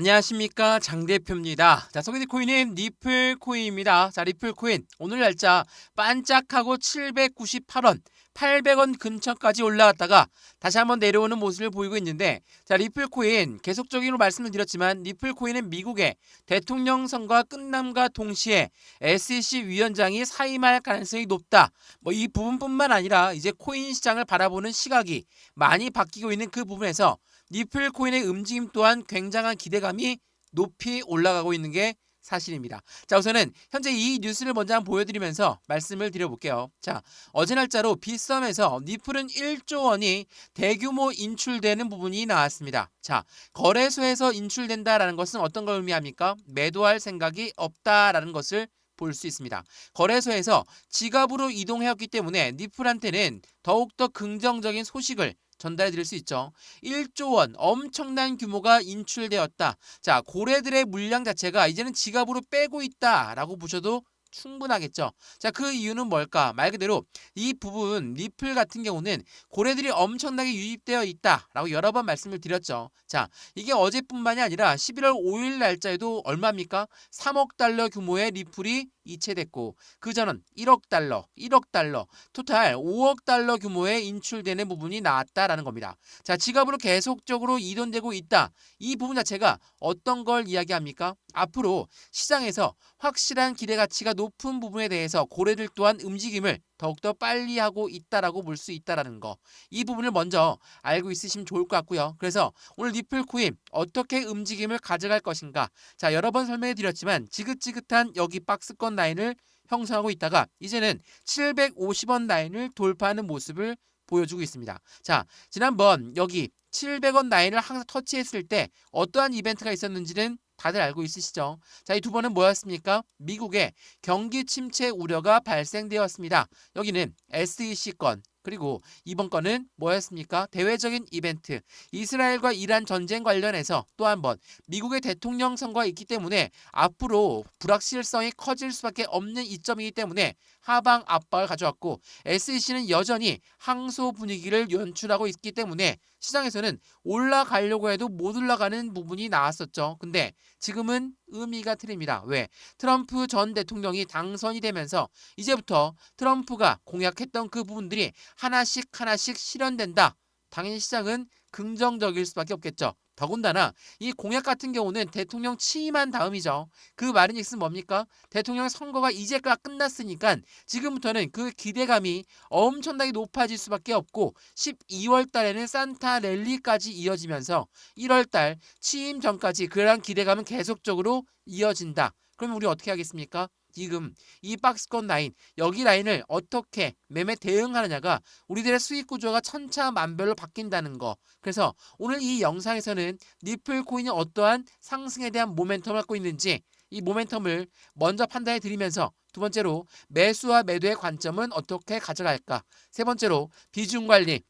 안녕하십니까 장 대표입니다. 자 소개된 코인은 리플 코인입니다. 자 리플 코인 오늘 날짜 반짝하고 798원, 800원 근처까지 올라갔다가 다시 한번 내려오는 모습을 보이고 있는데 자 리플 코인 계속적으로 말씀을 드렸지만 리플 코인은 미국의 대통령 선거가 끝남과 동시에 SEC 위원장이 사임할 가능성이 높다. 뭐 이 부분뿐만 아니라 이제 코인 시장을 바라보는 시각이 많이 바뀌고 있는 그 부분에서 리플 코인의 움직임 또한 굉장한 기대감이 높이 올라가고 있는 게 사실입니다. 자, 우선은 현재 이 뉴스를 먼저 한번 보여드리면서 말씀을 드려볼게요. 자, 어제 날짜로 빗썸에서 리플은 1조 원이 대규모 인출되는 부분이 나왔습니다. 자, 거래소에서 인출된다라는 것은 어떤 걸 의미합니까? 매도할 생각이 없다라는 것을 볼 수 있습니다. 거래소에서 지갑으로 이동해왔기 때문에 리플한테는 더욱더 긍정적인 소식을 전달해 드릴 수 있죠. 1조 원 엄청난 규모가 인출되었다. 자, 고래들의 물량 자체가 이제는 지갑으로 빼고 있다라고 보셔도 충분하겠죠. 자, 그 이유는 뭘까? 말 그대로 이 부분 리플 같은 경우는 고래들이 엄청나게 유입되어 있다라고 여러 번 말씀을 드렸죠. 자, 이게 어제뿐만이 아니라 11월 5일 날짜에도 얼마입니까? 3억 달러 규모의 리플이 이체됐고 그 전은 1억 달러, 1억 달러, 토탈 5억 달러 규모의 인출되는 부분이 나왔다라는 겁니다. 자, 지갑으로 계속적으로 이동되고 있다. 이 부분 자체가 어떤 걸 이야기합니까? 앞으로 시장에서 확실한 기대 가치가 높은 부분에 대해서 고래들 또한 움직임을 더욱더 빨리 하고 있다라고 볼 수 있다라는 거. 이 부분을 먼저 알고 있으시면 좋을 것 같고요. 그래서 오늘 리플 코인 어떻게 움직임을 가져갈 것인가. 자, 여러 번 설명해 드렸지만 지긋지긋한 여기 박스권 라인을 형성하고 있다가 이제는 750원 라인을 돌파하는 모습을 보여주고 있습니다. 자, 지난번 여기 700원 라인을 항상 터치했을 때 어떠한 이벤트가 있었는지는 다들 알고 있으시죠? 자, 이 두 번은 뭐였습니까? 미국의 경기 침체 우려가 발생되었습니다. 여기는 SEC 건 그리고 이번 건은 뭐였습니까? 대외적인 이벤트. 이스라엘과 이란 전쟁 관련해서 또 한 번 미국의 대통령 선거가 있기 때문에 앞으로 불확실성이 커질 수밖에 없는 이점이기 때문에 하방 압박을 가져왔고 SEC는 여전히 항소 분위기를 연출하고 있기 때문에 시장에서는 올라가려고 해도 못 올라가는 부분이 나왔었죠. 근데 지금은 의미가 틀립니다. 왜? 트럼프 전 대통령이 당선이 되면서 이제부터 트럼프가 공약했던 그 부분들이 하나씩 하나씩 실현된다. 당연히 시장은 긍정적일 수밖에 없겠죠. 더군다나 이 공약 같은 경우는 대통령 취임한 다음이죠. 그 말인즉슨 뭡니까? 대통령 선거가 이제가 끝났으니까 지금부터는 그 기대감이 엄청나게 높아질 수밖에 없고 12월 달에는 산타 랠리까지 이어지면서 1월 달 취임 전까지 그러한 기대감은 계속적으로 이어진다. 그러면 우리 어떻게 하겠습니까? 지금 이 박스권 라인 여기 라인을 어떻게 매매 대응하느냐가 우리들의 수익 구조가 천차만별로 바뀐다는 거. 그래서 오늘 이 영상에서는 리플 코인이 어떠한 상승에 대한 모멘텀을 갖고 있는지 이 모멘텀을 먼저 판단해 드리면서 두 번째로 매수와 매도의 관점은 어떻게 가져갈까? 세 번째로 비중 관리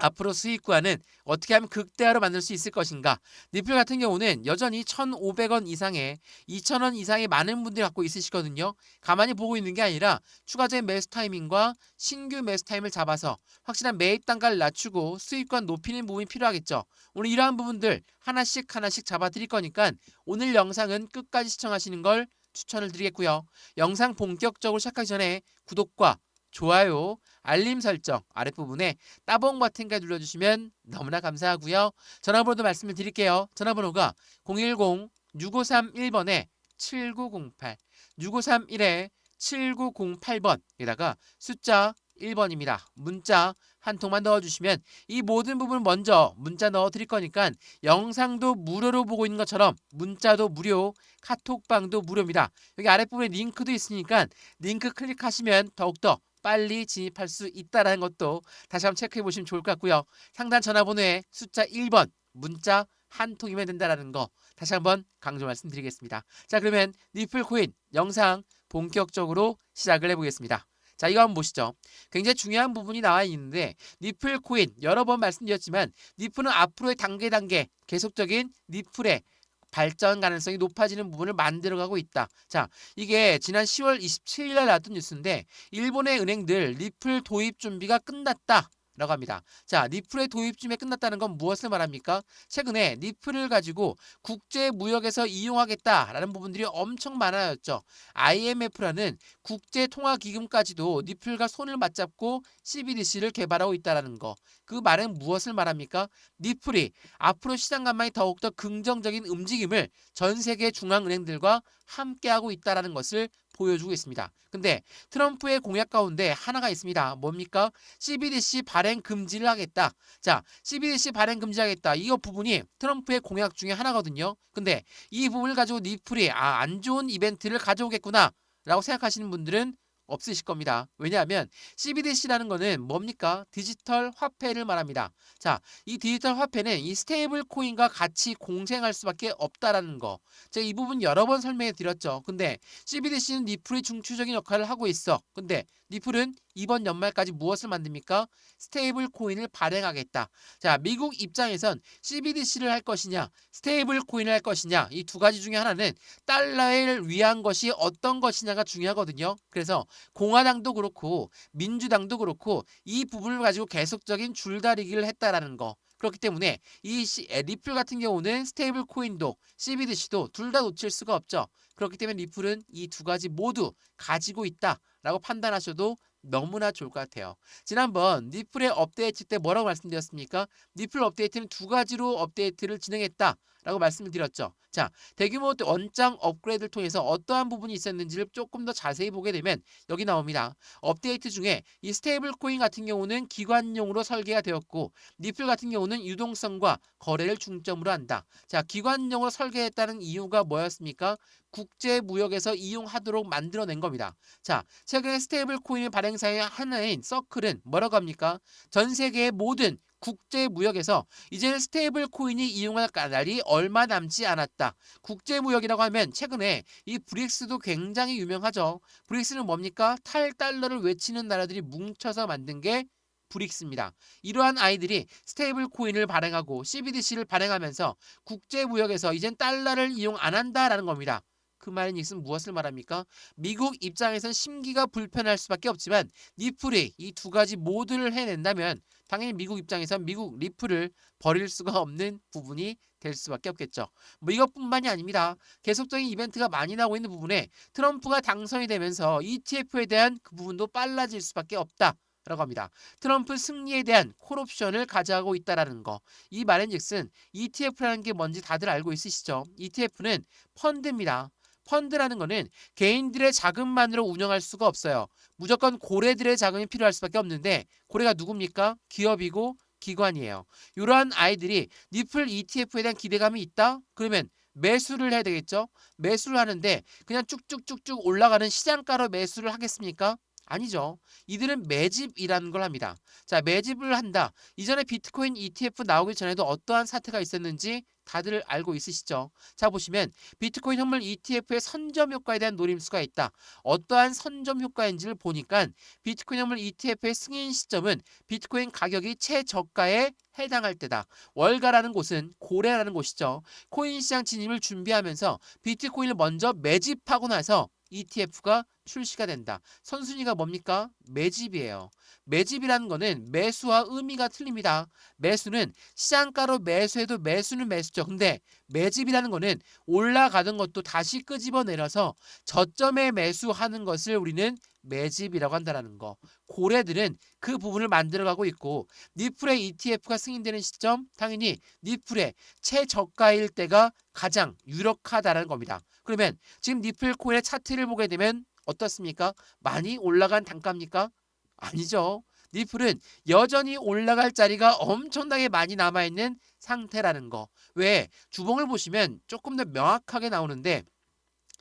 앞으로 수익 구간은 어떻게 하면 극대화로 만들 수 있을 것인가? 리플 같은 경우는 여전히 1,500원 이상에 2,000원 이상의 많은 분들이 갖고 있으시거든요. 가만히 보고 있는 게 아니라 추가적인 매수 타이밍과 신규 매수 타임을 잡아서 확실한 매입 단가를 낮추고 수익권 높이는 부분이 필요하겠죠. 오늘 이러한 부분들 하나씩 하나씩 잡아 드릴 거니까 오늘 영상은 끝까지 시청하시는 걸 추천을 드리겠고요. 영상 본격적으로 시작하기 전에 구독과 좋아요, 알림 설정 아랫부분에 따봉 버튼까지 눌러주시면 너무나 감사하고요. 전화번호도 말씀을 드릴게요. 전화번호가 010-6531번에 7908, 6531에 7908번에다가 숫자 1번입니다. 문자 한 통만 넣어주시면 이 모든 부분 먼저 문자 넣어 드릴 거니까 영상도 무료로 보고 있는 것처럼 문자도 무료, 카톡방도 무료입니다. 여기 아랫부분에 링크도 있으니까 링크 클릭하시면 더욱더 빨리 진입할 수 있다는 것도 다시 한번 체크해 보시면 좋을 것 같고요. 상단 전화번호에 숫자 1번 문자 한 통이면 된다라는 거 다시 한번 강조 말씀드리겠습니다. 자 그러면 리플 코인 영상 본격적으로 시작을 해보겠습니다. 자 이거 한번 보시죠. 굉장히 중요한 부분이 나와 있는데 리플 코인 여러 번 말씀드렸지만 리플은 앞으로의 단계 단계 계속적인 리플의 발전 가능성이 높아지는 부분을 만들어가고 있다. 자, 이게 지난 10월 27일 날 나왔던 뉴스인데 일본의 은행들 리플 도입 준비가 끝났다. 라고 합니다. 자, 리플의 도입쯤에 끝났다는 건 무엇을 말합니까? 최근에 리플을 가지고 국제 무역에서 이용하겠다라는 부분들이 엄청 많아졌죠. IMF라는 국제 통화 기금까지도 리플과 손을 맞잡고 CBDC를 개발하고 있다라는 거. 그 말은 무엇을 말합니까? 리플이 앞으로 시장 전망이 더욱더 긍정적인 움직임을 전 세계 중앙은행들과 함께하고 있다는 것을 보여주고 있습니다. 근데 트럼프의 공약 가운데 하나가 있습니다. 뭡니까? CBDC 발행 금지를 하겠다. 자, CBDC 발행 금지하겠다. 이거 부분이 트럼프의 공약 중에 하나거든요. 근데 이 부분을 가지고 리플이 아, 안 좋은 이벤트를 가져오겠구나. 라고 생각하시는 분들은 없으실 겁니다. 왜냐하면 CBDC라는 거는 뭡니까? 디지털 화폐를 말합니다. 자, 이 디지털 화폐는 이 스테이블 코인과 같이 공생할 수밖에 없다라는 거. 제가 이 부분 여러 번 설명해 드렸죠. 근데 CBDC는 리플의 중추적인 역할을 하고 있어. 근데 리플은 이번 연말까지 무엇을 만듭니까? 스테이블 코인을 발행하겠다. 자, 미국 입장에선 CBDC를 할 것이냐, 스테이블 코인을 할 것이냐, 이 두 가지 중에 하나는 달러를 위한 것이 어떤 것이냐가 중요하거든요. 그래서 공화당도 그렇고 민주당도 그렇고 이 부분을 가지고 계속적인 줄다리기를 했다라는 거. 그렇기 때문에 이 리플 같은 경우는 스테이블 코인도 CBDC도 둘 다 놓칠 수가 없죠. 그렇기 때문에 리플은 이 두 가지 모두 가지고 있다라고 판단하셔도 너무나 좋을 것 같아요. 지난번 리플의 업데이트 때 뭐라고 말씀드렸습니까? 리플 업데이트는 두 가지로 업데이트를 진행했다. 라고 말씀을 드렸죠. 자, 대규모 원장 업그레이드를 통해서 어떠한 부분이 있었는지를 조금 더 자세히 보게 되면 여기 나옵니다. 업데이트 중에 이 스테이블 코인 같은 경우는 기관용으로 설계가 되었고 리플 같은 경우는 유동성과 거래를 중점으로 한다. 자, 기관용으로 설계했다는 이유가 뭐였습니까? 국제 무역에서 이용하도록 만들어낸 겁니다. 자, 최근에 스테이블 코인의 발행사의 하나인 서클은 뭐라고 합니까? 전 세계의 모든 국제 무역에서 이제는 스테이블 코인이 이용할 날이 얼마 남지 않았다. 국제 무역이라고 하면 최근에 이 브릭스도 굉장히 유명하죠. 브릭스는 뭡니까? 탈달러를 외치는 나라들이 뭉쳐서 만든 게 브릭스입니다. 이러한 아이들이 스테이블 코인을 발행하고 CBDC를 발행하면서 국제 무역에서 이젠 달러를 이용 안 한다라는 겁니다. 그 말인 즉슨 무엇을 말합니까? 미국 입장에선 심기가 불편할 수밖에 없지만 리플이 이 두 가지 모두를 해낸다면 당연히 미국 입장에선 미국 리플을 버릴 수가 없는 부분이 될 수밖에 없겠죠. 뭐 이것뿐만이 아닙니다. 계속적인 이벤트가 많이 나오고 있는 부분에 트럼프가 당선이 되면서 ETF에 대한 그 부분도 빨라질 수밖에 없다. 라고 합니다. 트럼프 승리에 대한 콜옵션을 가져가고 있다라는 거. 이 말인즉슨 ETF라는 게 뭔지 다들 알고 있으시죠? ETF는 펀드입니다. 펀드라는 거는 개인들의 자금만으로 운영할 수가 없어요. 무조건 고래들의 자금이 필요할 수밖에 없는데 고래가 누굽니까? 기업이고 기관이에요. 이러한 아이들이 리플 ETF에 대한 기대감이 있다? 그러면 매수를 해야 되겠죠? 매수를 하는데 그냥 쭉쭉쭉쭉 올라가는 시장가로 매수를 하겠습니까? 아니죠. 이들은 매집이라는 걸 합니다. 자, 매집을 한다. 이전에 비트코인 ETF 나오기 전에도 어떠한 사태가 있었는지 다들 알고 있으시죠? 자, 보시면 비트코인 현물 ETF의 선점 효과에 대한 노림수가 있다. 어떠한 선점 효과인지를 보니까 비트코인 현물 ETF의 승인 시점은 비트코인 가격이 최저가에 해당할 때다. 월가라는 곳은 고래라는 곳이죠. 코인 시장 진입을 준비하면서 비트코인을 먼저 매집하고 나서 ETF가 출시가 된다. 선순위가 뭡니까? 매집이에요. 매집이라는 거는 매수와 의미가 틀립니다. 매수는 시장가로 매수해도 매수는 매수죠. 근데 매집이라는 거는 올라가던 것도 다시 끄집어내려서 저점에 매수하는 것을 우리는 매집이라고 한다는 거. 고래들은 그 부분을 만들어가고 있고 니플의 ETF가 승인되는 시점 당연히 니플의 최저가일 때가 가장 유력하다는 겁니다. 그러면 지금 니플 코인의 차트를 보게 되면 어떻습니까? 많이 올라간 단가입니까? 아니죠. 니플은 여전히 올라갈 자리가 엄청나게 많이 남아있는 상태라는 거. 왜? 주봉을 보시면 조금 더 명확하게 나오는데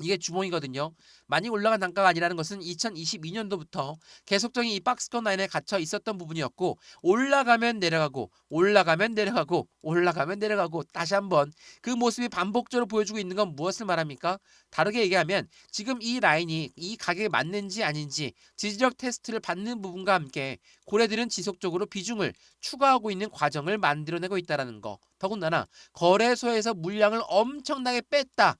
이게 주봉이거든요. 많이 올라간 단가가 아니라는 것은 2022년도부터 계속적인 이 박스권 라인에 갇혀 있었던 부분이었고 올라가면 내려가고 올라가면 내려가고 올라가면 내려가고 다시 한번 그 모습이 반복적으로 보여주고 있는 건 무엇을 말합니까? 다르게 얘기하면 지금 이 라인이 이 가격에 맞는지 아닌지 지지력 테스트를 받는 부분과 함께 고래들은 지속적으로 비중을 추가하고 있는 과정을 만들어내고 있다는 거. 더군다나 거래소에서 물량을 엄청나게 뺐다.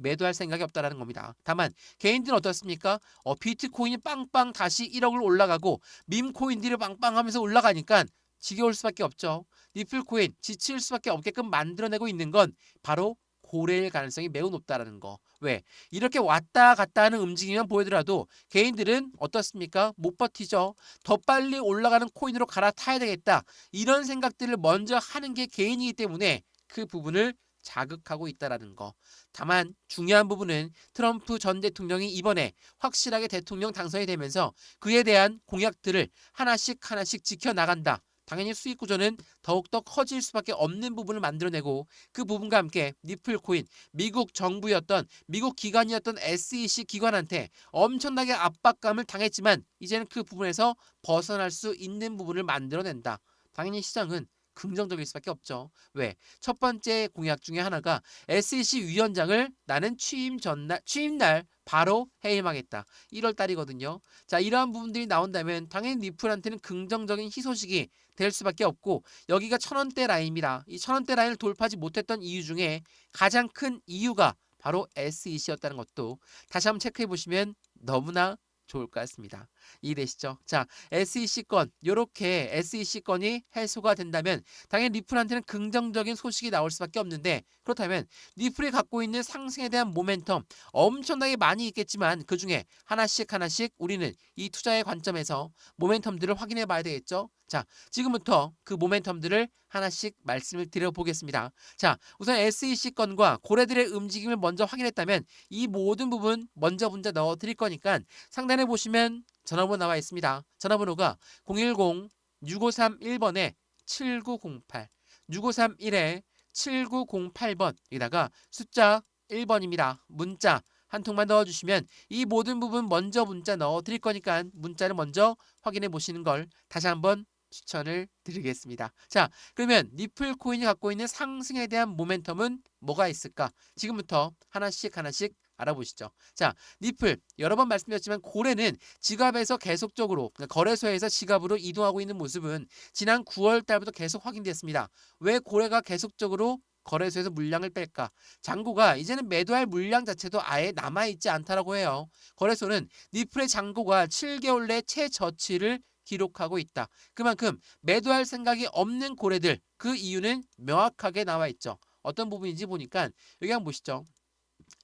매도할 생각이 없다라는 겁니다. 다만 개인들은 어떻습니까? 어, 비트코인이 빵빵 다시 1억을 올라가고 밈 코인들이 빵빵하면서 올라가니까 지겨울 수밖에 없죠. 니플 코인 지칠 수밖에 없게끔 만들어내고 있는 건 바로 고래일 가능성이 매우 높다라는 거. 왜? 이렇게 왔다 갔다 하는 움직임만 보이더라도 개인들은 어떻습니까? 못 버티죠. 더 빨리 올라가는 코인으로 갈아타야 되겠다. 이런 생각들을 먼저 하는 게 개인이기 때문에 그 부분을 자극하고 있다라는 거. 다만 중요한 부분은 트럼프 전 대통령이 이번에 확실하게 대통령 당선이 되면서 그에 대한 공약들을 하나씩 하나씩 지켜 나간다. 당연히 수익 구조는 더욱더 커질 수밖에 없는 부분을 만들어내고 그 부분과 함께 니플 코인 미국 정부였던 미국 기관이었던 SEC 기관한테 엄청나게 압박감을 당했지만 이제는 그 부분에서 벗어날 수 있는 부분을 만들어낸다. 당연히 시장은 긍정적일 수밖에 없죠. 왜? 첫 번째 공약 중에 하나가 SEC 위원장을 나는 취임 전날 취임 날 바로 해임하겠다. 1월 달이거든요. 자, 이러한 부분들이 나온다면 당연히 니플한테는 긍정적인 희소식이 될 수밖에 없고 여기가 천원대 라인입니다. 이 천원대 라인을 돌파하지 못했던 이유 중에 가장 큰 이유가 바로 SEC였다는 것도 다시 한번 체크해 보시면 너무나 좋을 것 같습니다. 이해되시죠? 자, SEC 건 요렇게 SEC 건이 해소가 된다면 당연히 리플한테는 긍정적인 소식이 나올 수밖에 없는데 그렇다면 리플이 갖고 있는 상승에 대한 모멘텀 엄청나게 많이 있겠지만 그 중에 하나씩 하나씩 우리는 이 투자의 관점에서 모멘텀들을 확인해 봐야 되겠죠? 자, 지금부터 그 모멘텀들을 하나씩 말씀을 드려보겠습니다. 자, 우선 SEC 건과 고래들의 움직임을 먼저 확인했다면 이 모든 부분 먼저 문자 넣어 드릴 거니까 상단에 보시면 전화번호 나와 있습니다. 전화번호가 010-6531번에 7908 6531에 7908번 여기다가 숫자 1번입니다. 문자 한 통만 넣어주시면 이 모든 부분 먼저 문자 넣어 드릴 거니까 문자를 먼저 확인해 보시는 걸 다시 한번 추천을 드리겠습니다. 자, 그러면 니플 코인이 갖고 있는 상승에 대한 모멘텀은 뭐가 있을까? 지금부터 하나씩 하나씩 알아보시죠. 자, 니플 여러 번 말씀드렸지만 고래는 지갑에서 계속적으로 그러니까 거래소에서 지갑으로 이동하고 있는 모습은 지난 9월 달부터 계속 확인됐습니다. 왜 고래가 계속적으로 거래소에서 물량을 뺄까? 장고가 이제는 매도할 물량 자체도 아예 남아있지 않다라고 해요. 거래소는 니플의 장고가 7개월 내 최저치를 기록하고 있다. 그만큼 매도할 생각이 없는 고래들 그 이유는 명확하게 나와 있죠. 어떤 부분인지 보니까 여기 한번 보시죠.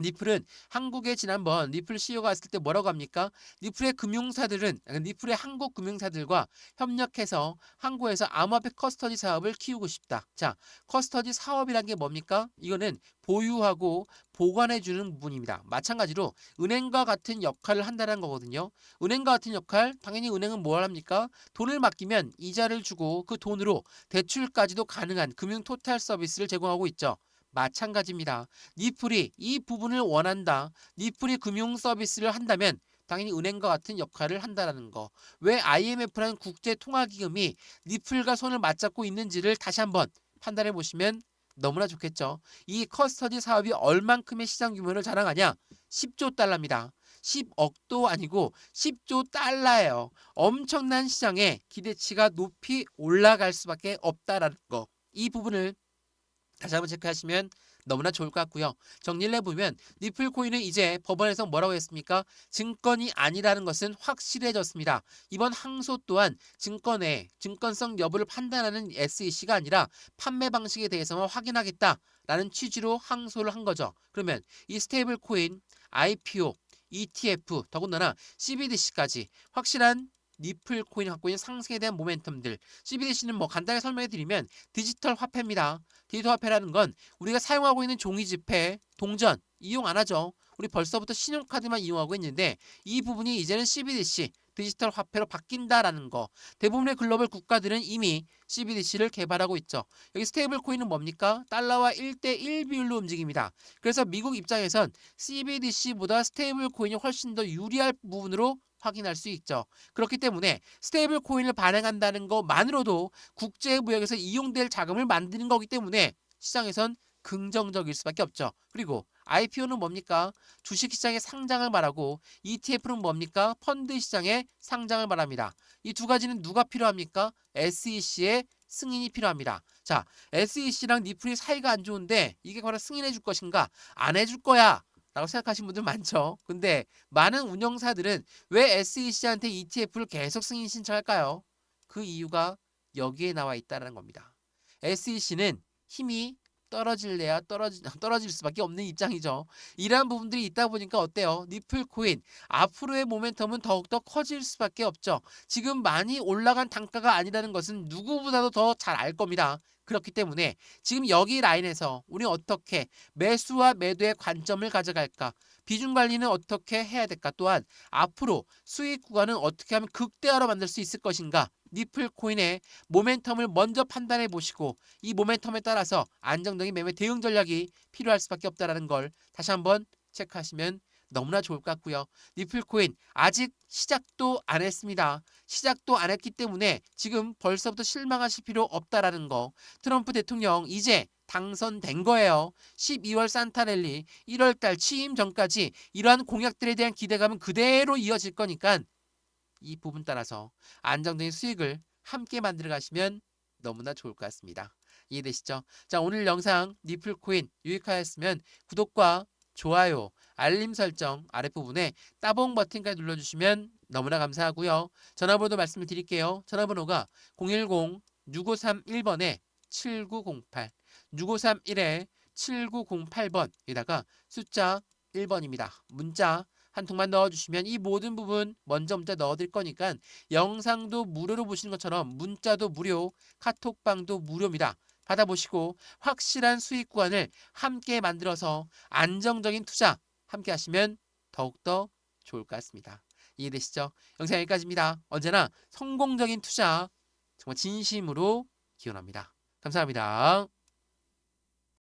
니플은 한국에 지난번 니플 CEO가 왔을 때 뭐라고 합니까? 니플의 금융사들은 니플의 한국 금융사들과 협력해서 한국에서 암호화폐 커스터디 사업을 키우고 싶다. 자, 커스터디 사업이란 게 뭡니까? 이거는 보유하고 보관해 주는 부분입니다. 마찬가지로 은행과 같은 역할을 한다는 거거든요. 은행과 같은 역할, 당연히 은행은 뭘 합니까? 돈을 맡기면 이자를 주고 그 돈으로 대출까지도 가능한 금융 토탈 서비스를 제공하고 있죠. 마찬가지입니다. 니플이 이 부분을 원한다. 니플이 금융 서비스를 한다면 당연히 은행과 같은 역할을 한다라는 거. 왜 IMF라는 국제 통화 기금이 니플과 손을 맞잡고 있는지를 다시 한번 판단해 보시면 너무나 좋겠죠. 이 커스터디 사업이 얼만큼의 시장 규모를 자랑하냐? 10조 달러입니다. 10억도 아니고 10조 달러예요. 엄청난 시장에 기대치가 높이 올라갈 수밖에 없다라는 거. 이 부분을 다시 한번 체크하시면 너무나 좋을 것 같고요. 정리를 해보면 니플 코인은 이제 법원에서 뭐라고 했습니까? 증권이 아니라는 것은 확실해졌습니다. 이번 항소 또한 증권의 증권성 여부를 판단하는 SEC가 아니라 판매 방식에 대해서만 확인하겠다라는 취지로 항소를 한 거죠. 그러면 이 스테이블 코인, IPO, ETF, 더군다나 CBDC까지 확실한 니플 코인이 갖고 있는 상승에 대한 모멘텀들 CBDC는 뭐 간단하게 설명해 드리면 디지털 화폐입니다. 디지털 화폐라는 건 우리가 사용하고 있는 종이 지폐, 동전 이용 안 하죠. 우리 벌써부터 신용카드만 이용하고 있는데 이 부분이 이제는 CBDC 디지털 화폐로 바뀐다라는 거. 대부분의 글로벌 국가들은 이미 CBDC를 개발하고 있죠. 여기 스테이블 코인은 뭡니까? 달러와 1대1 비율로 움직입니다. 그래서 미국 입장에선 CBDC보다 스테이블 코인이 훨씬 더 유리할 부분으로 확인할 수 있죠. 그렇기 때문에 스테이블 코인을 발행한다는 것만으로도 국제 무역에서 이용될 자금을 만드는 거기 때문에 시장에선 긍정적일 수밖에 없죠. 그리고 IPO는 뭡니까? 주식 시장의 상장을 말하고 ETF는 뭡니까? 펀드 시장의 상장을 말합니다. 이 두 가지는 누가 필요합니까? SEC의 승인이 필요합니다. 자, SEC랑 니플이 사이가 안 좋은데 이게 과연 승인해 줄 것인가? 안 해줄 거야. 라고 생각하시는 분들 많죠. 근데 많은 운영사들은 왜 SEC한테 ETF를 계속 승인 신청할까요? 그 이유가 여기에 나와 있다는 겁니다. SEC는 힘이 떨어질래야 떨어지, 떨어질 수밖에 없는 입장이죠. 이러한 부분들이 있다 보니까 어때요? 니플 코인 앞으로의 모멘텀은 더욱더 커질 수밖에 없죠. 지금 많이 올라간 단가가 아니라는 것은 누구보다도 더 잘 알 겁니다. 그렇기 때문에 지금 여기 라인에서 우리 어떻게 매수와 매도의 관점을 가져갈까? 비중 관리는 어떻게 해야 될까? 또한 앞으로 수익 구간은 어떻게 하면 극대화로 만들 수 있을 것인가? 니플 코인의 모멘텀을 먼저 판단해 보시고 이 모멘텀에 따라서 안정적인 매매 대응 전략이 필요할 수밖에 없다라는 걸 다시 한번 체크하시면 너무나 좋을 것 같고요. 니플 코인 아직 시작도 안 했습니다. 시작도 안 했기 때문에 지금 벌써부터 실망하실 필요 없다라는 거. 트럼프 대통령 이제 당선된 거예요. 12월 산타랠리 1월 달 취임 전까지 이러한 공약들에 대한 기대감은 그대로 이어질 거니까 이 부분 따라서 안정적인 수익을 함께 만들어 가시면 너무나 좋을 것 같습니다. 이해되시죠? 자, 오늘 영상 니플 코인 유익하였으면 구독과 좋아요, 알림 설정 아랫부분에 따봉 버튼까지 눌러주시면 너무나 감사하고요. 전화번호 말씀을 드릴게요. 전화번호가 010-6531번에 7908, 6531에 7908번에다가 숫자 1번입니다. 문자 한 통만 넣어주시면 이 모든 부분 먼저 문자 넣어드릴 거니까 영상도 무료로 보시는 것처럼 문자도 무료, 카톡방도 무료입니다. 받아보시고 확실한 수익 구간을 함께 만들어서 안정적인 투자 함께 하시면 더욱더 좋을 것 같습니다. 이해되시죠? 영상 여기까지입니다. 언제나 성공적인 투자 정말 진심으로 기원합니다. 감사합니다.